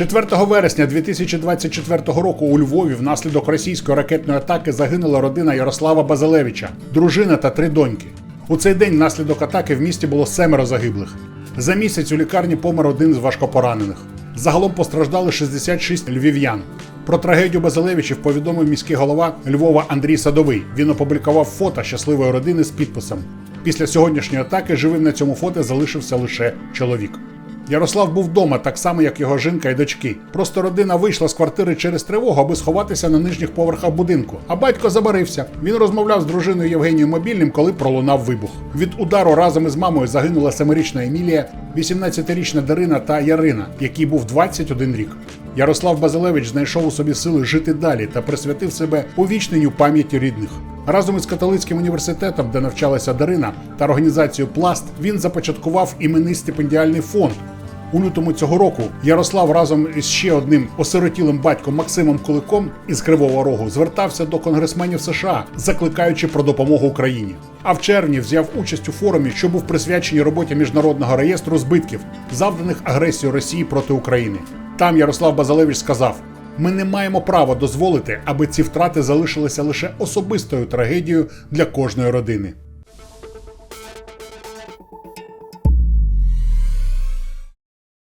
4 вересня 2024 року у Львові внаслідок російської ракетної атаки загинула родина Ярослава Базилевича, дружина та три доньки. У цей день внаслідок атаки в місті було семеро загиблих. За місяць у лікарні помер один з важкопоранених. Загалом постраждали 66 львів'ян. Про трагедію Базилевичів повідомив міський голова Львова Андрій Садовий. Він опублікував фото щасливої родини з підписом. Після сьогоднішньої атаки живим на цьому фото залишився лише чоловік. Ярослав був вдома, так само як його жінка і дочки. Просто родина вийшла з квартири через тривогу, аби сховатися на нижніх поверхах будинку. А батько забарився. Він розмовляв з дружиною Євгенією мобільним, коли пролунав вибух. Від удару разом із мамою загинула семирічна Емілія, 18-річна Дарина та Ярина, якій був 21 рік. Ярослав Базилевич знайшов у собі сили жити далі та присвятив себе увічненню пам'яті рідних. Разом із католицьким університетом, де навчалася Дарина, та організацією Пласт він започаткував іменний стипендіальний фонд. У лютому цього року Ярослав разом із ще одним осиротілим батьком Максимом Куликом із Кривого Рогу звертався до конгресменів США, закликаючи про допомогу Україні. А в червні взяв участь у форумі, що був присвячений роботі міжнародного реєстру збитків, завданих агресією Росії проти України. Там Ярослав Базалевич сказав: ми не маємо права дозволити, аби ці втрати залишилися лише особистою трагедією для кожної родини.